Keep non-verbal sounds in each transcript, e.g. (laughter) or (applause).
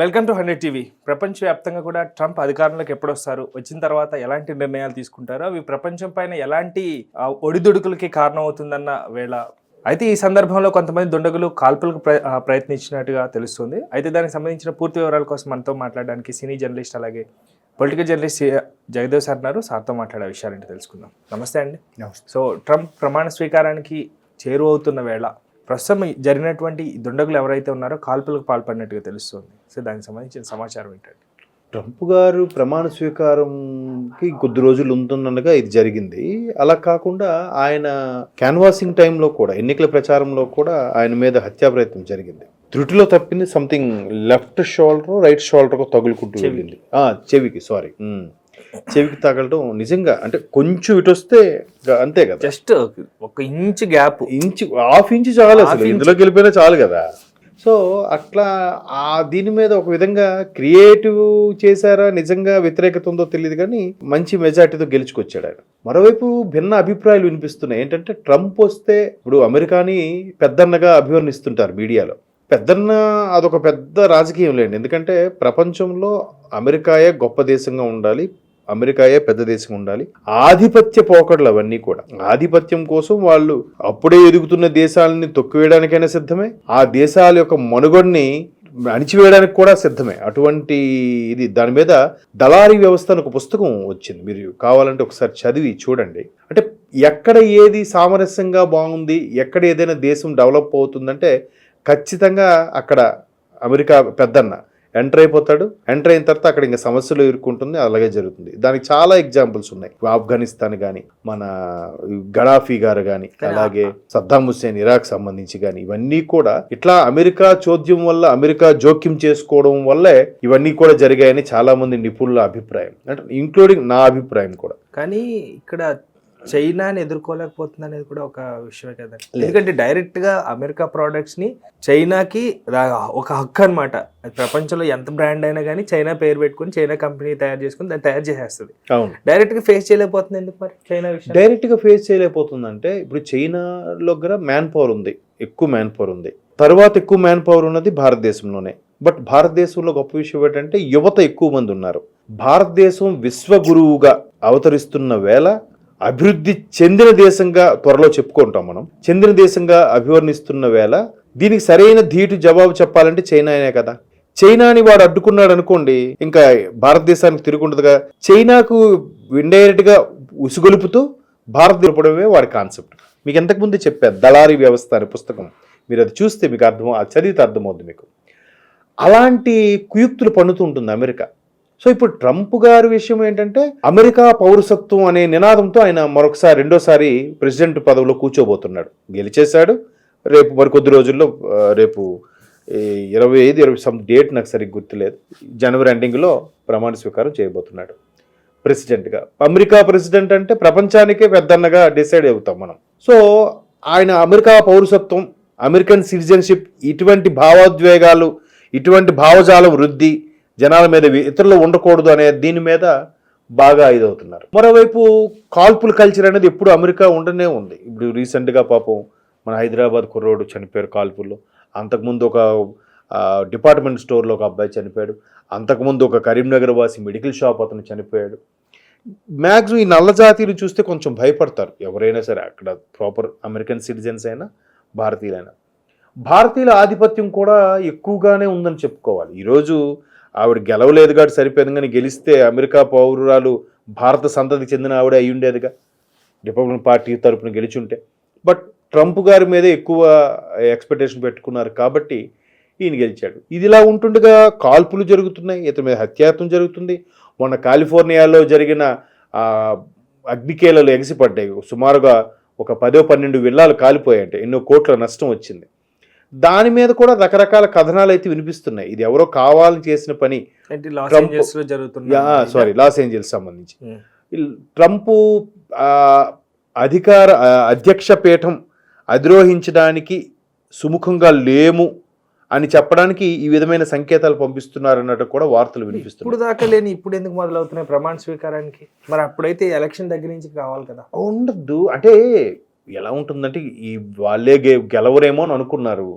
Welcome to hundred TV. ప్రపంచవ్యాప్తంగా కూడా Trump అధికారంలోకి ఎప్పుడు వస్తారు వచ్చిన తర్వాత ఎలాంటి నిర్ణయాలు తీసుకుంటారో? అవి ప్రపంచం పైన ఎలాంటి ఒడిదుడుకులకి కారణం అవుతుందన్న వేళ. అయితే ఈ సందర్భంలో కొంతమంది దుండగులు కాల్పులకు ప్రయత్నించినట్టుగా తెలుస్తుంది. అయితే దానికి సంబంధించిన పూర్తి వివరాల కోసం మనతో మాట్లాడడానికి సినీ జర్నలిస్ట్ అలాగే పొలిటికల్ జర్నలిస్ట్ జగదేవ్ సార్ ఉన్నారు. సార్తో మాట్లాడే విషయాలేంటి తెలుసుకుందాం. నమస్తే అండి. సో ట్రంప్ ప్రమాణ స్వీకారానికి చేరువవుతున్న వేళ ప్రస్తుతం జరిగినటువంటి దుండగులు ఎవరైతే ఉన్నారో కాల్పులకు పాల్పడినట్టుగా తెలుస్తుంది. సో దానికి సంబంధించిన సమాచారం ఏంటండి? ట్రంప్ గారు ప్రమాణ స్వీకారంకి కొద్ది రోజులు ఉంటుందనగా ఇది జరిగింది. అలా కాకుండా ఆయన క్యాన్వాసింగ్ టైంలో కూడా ఎన్నికల ప్రచారంలో కూడా ఆయన మీద హత్యా ప్రయత్నం జరిగింది. త్రుటిలో తప్పింది something left shoulder right shoulder తగులుకుంటూ. వెళ్ళింది. చెవికి సారీ. చెవికి తగలటం నిజంగా అంటే కొంచెం ఇటు వస్తే అంతే కదా. జస్ట్ ఒక inch gap. Inch half inch చాలు అసలు. ఇందులోకి వెళ్ళిపోయినా చాలు కదా. సో అట్లా ఆ దీని మీద ఒక విధంగా క్రియేటివ్ చేశారా నిజంగా వ్యతిరేకత ఉందో తెలియదు కానీ మంచి మెజార్టీతో గెలుచుకొచ్చాడు ఆయన. మరోవైపు భిన్న అభిప్రాయాలు వినిపిస్తున్నాయి. ఏంటంటే ట్రంప్ వస్తే ఇప్పుడు అమెరికాని పెద్దన్నగా అభివర్ణిస్తుంటారు మీడియాలో. పెద్దన్న అదొక పెద్ద రాజకీయం లేండి. ఎందుకంటే ప్రపంచంలో అమెరికాయే గొప్ప దేశంగా ఉండాలి. అమెరికాయే పెద్ద దేశం ఉండాలి. ఆధిపత్య పోకడలు అవన్నీ కూడా. ఆధిపత్యం కోసం వాళ్ళు అప్పుడే ఎదుగుతున్న దేశాలని తొక్కివేయడానికైనా సిద్ధమే? ఆ దేశాల యొక్క మనుగడని అణిచివేయడానికి కూడా సిద్ధమే. అటువంటి ఇది దాని మీద దళారీ వ్యవస్థ అని ఒక పుస్తకం వచ్చింది. మీరు కావాలంటే ఒకసారి చదివి చూడండి. అంటే ఎక్కడ ఏది సామరస్యంగా బాగుంది ఎక్కడ ఏదైనా దేశం డెవలప్ అవుతుందంటే ఖచ్చితంగా అక్కడ అమెరికా పెద్దన్న ఎంటర్ అయిపోతాడు. ఎంటర్ అయిన తర్వాత అక్కడ ఇంకా సమస్యలు ఎదుర్కొంటుంది. అలాగే జరుగుతుంది. దానికి చాలా ఎగ్జాంపుల్స్ ఉన్నాయి. ఆఫ్ఘనిస్తాన్ కానీ మన గడాఫీ గారు కానీ అలాగే సద్దాం హుస్సేన్ ఇరాక్ సంబంధించి కానీ ఇవన్నీ కూడా ఇట్లా అమెరికా చోద్యం వల్ల అమెరికా జోక్యం చేసుకోవడం వల్లే ఇవన్నీ కూడా జరిగాయని చాలా మంది నిపుణుల అభిప్రాయం. అంటే ఇంక్లూడింగ్ నా అభిప్రాయం కూడా. కానీ ఇక్కడ చైనాని ఎదుర్కోలేకపోతుంది అనేది కూడా ఒక విషయమే కదండి ఎందుకంటే డైరెక్ట్గా అమెరికా ప్రోడక్ట్స్ని చైనాకి ఒక హక్కు అనమాట ప్రపంచంలో ఎంత బ్రాండ్ అయినా కానీ చైనా పేరు పెట్టుకుని చైనా కంపెనీ తయారు చేసుకుని దాన్ని తయారు చేసేస్తుంది. డైరెక్ట్గా ఫేస్ చేయలేకపోతుంది ఎందుకు మరి చైనా విషయం డైరెక్ట్గా ఫేస్ చేయలేకపోతుందంటే ఇప్పుడు చైనాలో దగ్గర మ్యాన్ పవర్ ఉంది. ఎక్కువ మ్యాన్ పవర్ ఉంది. తర్వాత ఎక్కువ మ్యాన్ పవర్ ఉన్నది భారతదేశంలోనే. బట్ భారతదేశంలో గొప్ప విషయం ఏంటంటే యువత ఎక్కువ మంది ఉన్నారు. భారతదేశం విశ్వగురువుగా అవతరిస్తున్న వేళ అభివృద్ధి చెందిన దేశంగా త్వరలో చెప్పుకుంటాం మనం. చెందిన దేశంగా అభివర్ణిస్తున్న వేళ దీనికి సరైన ధీటు జవాబు చెప్పాలంటే చైనానే కదా. చైనాని వాడు అడ్డుకున్నాడు అనుకోండి ఇంకా భారతదేశానికి తిరుగుండదుగా చైనాకు ఇండైరెక్ట్గా ఉసుగొలుపుతూ భారత్ భారతదేశపడమే వాడి కాన్సెప్ట్ మీకు ఎంతకుముందే చెప్పారు దళారీ వ్యవస్థ అనే పుస్తకం. మీరు అది చూస్తే మీకు అర్థం అది చదివితే అర్థమవుద్ది మీకు. అలాంటి కుయుక్తులు పన్నుతూ ఉంటుంది అమెరికా. సో ఇప్పుడు ట్రంప్ గారి విషయం ఏంటంటే అమెరికా పౌరసత్వం అనే నినాదంతో ఆయన మరొకసారి రెండోసారి ప్రెసిడెంట్ పదవిలో కూర్చోబోతున్నాడు. గెలిచేశాడు. రేపు మరికొద్ది రోజుల్లో రేపు ఇరవై ఐదు ఇరవై సమ్ డేట్ నాకు సరిగ్గా గుర్తులేదు. జనవరి ఎండింగ్లో ప్రమాణ స్వీకారం చేయబోతున్నాడు ప్రెసిడెంట్గా. అమెరికా ప్రెసిడెంట్ అంటే ప్రపంచానికే పెద్దన్నగా డిసైడ్ అవుతాం మనం. సో ఆయన అమెరికా పౌరసత్వం అమెరికన్ సిటిజన్షిప్ ఇటువంటి భావోద్వేగాలు ఇటువంటి భావజాల వృద్ధి జనాల మీద ఇతరులు ఉండకూడదు అనే దీని మీద బాగా ఇదవుతున్నారు. మరోవైపు కాల్పుల కల్చర్ అనేది ఎప్పుడు అమెరికా ఉండనే ఉంది. ఇప్పుడు రీసెంట్గా పాపం మన హైదరాబాద్ కుర్రోడు చనిపోయారు కాల్పుల్లో. అంతకుముందు ఒక డిపార్ట్మెంట్ స్టోర్లో ఒక అబ్బాయి చనిపోయాడు. అంతకుముందు ఒక కరీంనగర్ వాసి మెడికల్ షాప్ అతను చనిపోయాడు. మ్యాక్సిమం ఈ నల్ల జాతీయులు చూస్తే కొంచెం భయపడతారు. ఎవరైనా సరే అక్కడ ప్రాపర్ అమెరికన్ సిటిజన్స్ అయినా భారతీయులైనా. భారతీయుల ఆధిపత్యం కూడా ఎక్కువగానే ఉందని చెప్పుకోవాలి. ఈరోజు ఆవిడ గెలవలేదు కాబట్టి సరిపోయింది కానీ గెలిస్తే అమెరికా పౌరురాలు భారత సంతతికి చెందిన ఆవిడ అయి ఉండేదిగా. రిపబ్లికన్ పార్టీ తరపున గెలిచుంటే. బట్ ట్రంప్ గారి మీదే ఎక్కువ ఎక్స్పెక్టేషన్ పెట్టుకున్నారు కాబట్టి ఈయన గెలిచాడు. ఇదిలా ఉంటుండగా కాల్పులు జరుగుతున్నాయి ఇతని మీద హత్యాయత్నం జరుగుతుంది. మొన్న కాలిఫోర్నియాలో జరిగిన అగ్నికేలలు ఎగసిపడ్డాయి. సుమారుగా ఒక పదో పన్నెండు విల్లాలు కాలిపోయాయంటే. ఎన్నో కోట్ల నష్టం వచ్చింది. దాని మీద కూడా రకరకాల కథనాలు అయితే వినిపిస్తున్నాయి. ఇది ఎవరో కావాలని చేసిన పని. సారీ లాస్ ఏంజల్స్ సంబంధించి. ట్రంప్ అధికార అధ్యక్ష పీఠం అధిరోహించడానికి సుముఖంగా లేము అని చెప్పడానికి ఈ విధమైన సంకేతాలు పంపిస్తున్నారన్నట్టు కూడా వార్తలు ఇప్పుడు వినిపిస్తున్నాయి దాకా లేని ఇప్పుడు ఎందుకు మొదలవుతున్నాయి? ప్రమాణ స్వీకారానికి? మరి అప్పుడైతే ఎలక్షన్ దగ్గర నుంచి కావాలి కదా. ఉండద్దు. అంటే ఎలా ఉంటుందంటే ఈ వాళ్ళే గె గెలవరేమో అని అనుకున్నారు.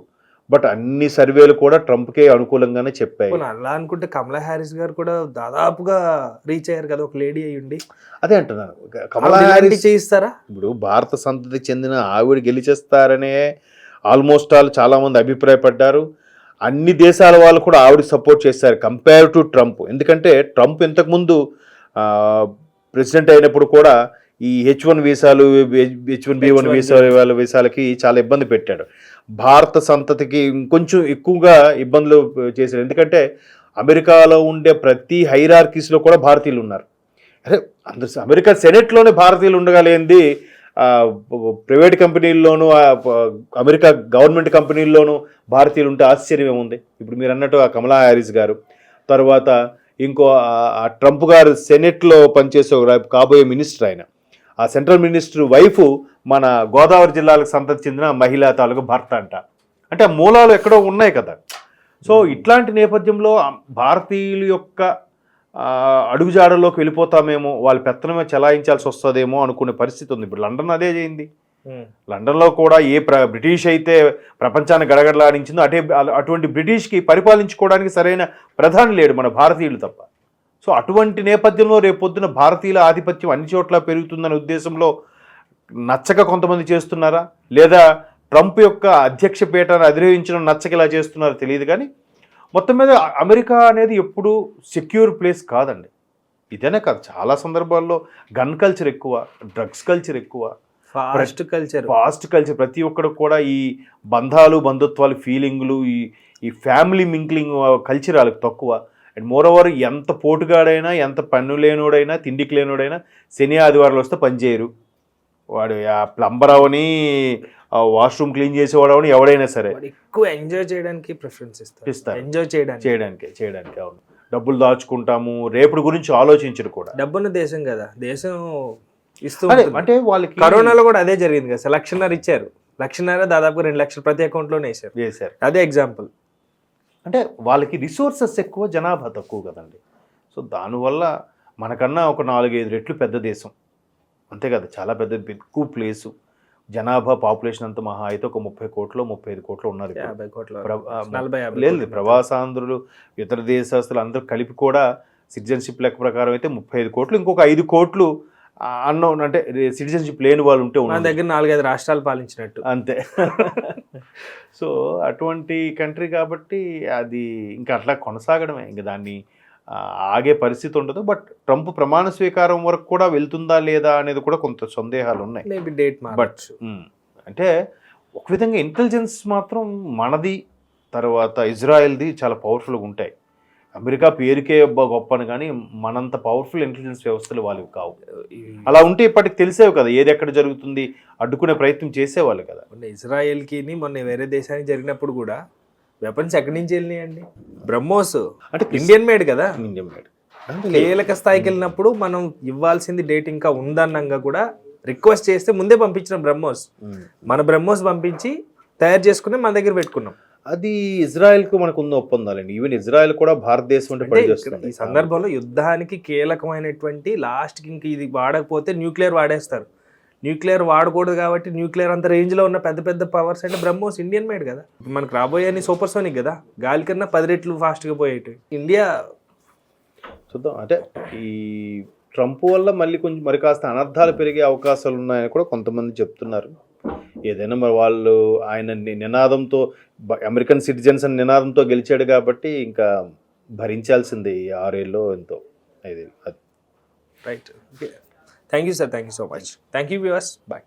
బట్ అన్ని సర్వేలు కూడా ట్రంప్కే అనుకూలంగానే చెప్పాయి. అలా అనుకుంటే కమలా హ్యారిస్ గారు కూడా దాదాపుగా రీచ్ అయ్యారు కదా ఒక లేడీ అయి ఉండి. అదే అంటున్నాను కమలా హ్యారిస్ చేయిస్తారా? ఇప్పుడు భారత సంతతి చెందిన ఆవిడ గెలిచేస్తారనే ఆల్మోస్ట్ ఆల్ చాలా మంది అభిప్రాయపడ్డారు. అన్ని దేశాల వాళ్ళు కూడా ఆవిడ సపోర్ట్ చేశారు కంపేర్ టు ట్రంప్. ఎందుకంటే ట్రంప్ ఇంతకుముందు ప్రెసిడెంట్ అయినప్పుడు కూడా ఈ హెచ్ వన్ వీసాలు H one B one H1B1 visa వాళ్ళ వీసాలకి చాలా ఇబ్బంది పెట్టాడు. భారత సంతతికి ఇంకొంచెం ఎక్కువగా ఇబ్బందులు చేశాడు. ఎందుకంటే అమెరికాలో ఉండే ప్రతి హైరార్కీస్లో కూడా భారతీయులు ఉన్నారు. అరే అందరు అమెరికా సెనెట్లోనే భారతీయులు ఉండగలేంది ప్రైవేట్ కంపెనీల్లోనూ అమెరికా గవర్నమెంట్ కంపెనీల్లోనూ భారతీయులు ఉంటే ఆశ్చర్యం ఏముంది? ఇప్పుడు మీరు అన్నట్టు ఆ కమలా హ్యారిస్ గారు తర్వాత ఇంకో ట్రంప్ గారు సెనెట్లో పనిచేసే కాబోయే మినిస్టర్ ఆయన. ఆ సెంట్రల్ మినిస్టర్ వైఫ్ మన గోదావరి జిల్లాలకు సంతతి చెందిన మహిళా తాలూకు భర్త అంట. అంటే ఆ మూలాలు ఎక్కడో ఉన్నాయి కదా. సో ఇట్లాంటి నేపథ్యంలో భారతీయుల యొక్క అడుగుజాడల్లోకి వెళ్ళిపోతామేమో వాళ్ళ పెత్తనమే చెలాయించాల్సి వస్తుందేమో అనుకునే పరిస్థితి ఉంది. ఇప్పుడు లండన్ అదే చేయింది లండన్లో కూడా ఏ ప్ర బ్రిటిష్ అయితే ప్రపంచాన్ని గడగడలాడించిందో అటే అటువంటి బ్రిటిష్కి పరిపాలించుకోవడానికి సరైన ప్రధాని లేడు మన భారతీయులు తప్ప. సో అటువంటి నేపథ్యంలో రేపొద్దున భారతీయుల ఆధిపత్యం అన్ని చోట్ల పెరుగుతుందనే ఉద్దేశంలో నచ్చక కొంతమంది చేస్తున్నారా? లేదా ట్రంప్ యొక్క అధ్యక్ష పీఠాన్ని అధిరోహించడం నచ్చక ఇలా చేస్తున్నారో తెలియదు కానీ మొత్తం మీద అమెరికా అనేది ఎప్పుడు సెక్యూర్ ప్లేస్ కాదండి. ఇదేనే కాదు చాలా సందర్భాల్లో గన్ కల్చర్ ఎక్కువ డ్రగ్స్ కల్చర్ ఎక్కువ ఫాస్ట్ కల్చర్. Fast culture. ప్రతి ఒక్కడు కూడా ఈ బంధాలు బంధుత్వాలు ఫీలింగ్లు ఈ ఈ ఫ్యామిలీ మింక్లింగ్ కల్చర్ వాళ్ళకి తక్కువ. అండ్ మోర్ ఓవర్ ఎంత పోటుగాడైనా ఎంత పన్ను లేనోడైనా తిండికి లేనోడైనా శని ఆదివారాలు వస్తే పని చేయరు. వాడు ఆ ప్లంబర్ అవని వాష్రూమ్ క్లీన్ చేసేవాడు అవని ఎవడైనా సరే. ఎక్కువ ఎంజాయ్ చేయడానికి ప్రిఫరెన్స్ ఇస్తారు. ఇస్తారు. ఎంజాయ్ చేయడానికి. చేయడానికి చేయడానికి అవును. డబ్బులు దాచుకుంటాము రేపటి గురించి ఆలోచించరు కూడా. డబ్బున్న దేశం కదా. దేశం ఇస్తూ. అంటే వాళ్ళకి కరోనాలో కూడా అదే జరిగింది కదా. సార్ లక్షన్నర ఇచ్చారు. లక్షన్నర దాదాపు రెండు లక్షలు ప్రతి అకౌంట్లోనే వేశారు. చేశారు అదే ఎగ్జాంపుల్ అంటే వాళ్ళకి రిసోర్సెస్ ఎక్కువ జనాభా తక్కువ కదండి. సో దానివల్ల మనకన్నా ఒక నాలుగైదు రెట్లు పెద్ద దేశం. అంతే కదా చాలా పెద్ద ఎక్కువ ప్లేసు జనాభా పాపులేషన్ అంతా మహా అయితే ఒక ముప్పై కోట్లు ముప్పై ఐదు కోట్లు ఉన్నారు లేదు. ప్రవాసాంధ్రులు ఇతర దేశస్తులు అందరూ కలిపి కూడా సిటిజన్షిప్ లెక్క ప్రకారం అయితే ముప్పై ఐదు కోట్లు ఇంకొక ఐదు కోట్లు అన్నోన్ అంటే సిటిజన్షిప్ లేని వాళ్ళు ఉంటే ఉన్నారు. దగ్గర నాలుగైదు రాష్ట్రాలు పాలించినట్టు. అంతే. (laughs) సో అటువంటి కంట్రీ కాబట్టి అది ఇంకా అట్లా కొనసాగడమే. ఇంకా దాన్ని ఆగే పరిస్థితి ఉండదు. బట్ ట్రంప్ ప్రమాణ స్వీకారం వరకు కూడా వెళ్తుందా లేదా అనేది కూడా కొంత సందేహాలు ఉన్నాయి డేట్ బట్ అంటే ఒక విధంగా ఇంటెలిజెన్స్ మాత్రం మనది తర్వాత ఇజ్రాయెల్ది చాలా పవర్ఫుల్గా ఉంటాయి. అమెరికా పేరుకే అబ్బా గొప్ప అని కానీ మనంత పవర్ఫుల్ ఇంటెలిజెన్స్ వ్యవస్థలు వాళ్ళవి కావు. అలా ఉంటే ఇప్పటికి తెలిసేవి కదా ఏది ఎక్కడ జరుగుతుంది అడ్డుకునే ప్రయత్నం చేసేవాళ్ళు కదా. మొన్న ఇజ్రాయెల్కి మొన్న వేరే దేశానికి జరిగినప్పుడు కూడా వెపన్స్ ఎక్కడి నుంచి వెళ్ళినాయండి బ్రహ్మోస్ అంటే ఇండియన్ మేడ్ కదా? ఇండియన్ మేడ్ కీలక స్థాయికి వెళ్ళినప్పుడు మనం ఇవ్వాల్సింది డేట్ ఇంకా ఉందన్నంగా కూడా రిక్వెస్ట్ చేస్తే ముందే పంపించిన బ్రహ్మోస్. మన బ్రహ్మోస్ పంపించి తయారు చేసుకుని మన దగ్గర పెట్టుకున్నాం. అది ఇజ్రాయెల్కు మనకు ఉన్న ఒప్పందాలండి. ఈవెన్ ఇజ్రాయెల్ కూడా భారతదేశం అంటే ఈ సందర్భంలో యుద్ధానికి కీలకమైనటువంటి లాస్ట్కి ఇంక ఇది వాడకపోతే న్యూక్లియర్ వాడేస్తారు. న్యూక్లియర్ వాడకూడదు కాబట్టి న్యూక్లియర్ అంత రేంజ్లో ఉన్న పెద్ద పెద్ద పవర్స్ అంటే బ్రహ్మోస్ ఇండియన్ మేడ్ కదా. మనకు రాబోయే సూపర్ సోనిక్ కదా. గాలి కన్నా పది రెట్లు ఫాస్ట్గా పోయేటి. ఇండియా చూద్దాం. అంటే ఈ ట్రంప్ వల్ల మళ్ళీ కొంచెం మరి కాస్త అనర్థాలు పెరిగే అవకాశాలు ఉన్నాయని కూడా కొంతమంది చెప్తున్నారు. ఏదైనా మరి వాళ్ళు ఆయన నినాదంతో బ- అమెరికన్ సిటిజన్స్ అని నినాదంతో గెలిచాడు కాబట్టి ఇంకా భరించాల్సింది ఈ ఆరేళ్ళు ఎంతో. ఇది అది. Right thank you sir thank you so much thank you viewers bye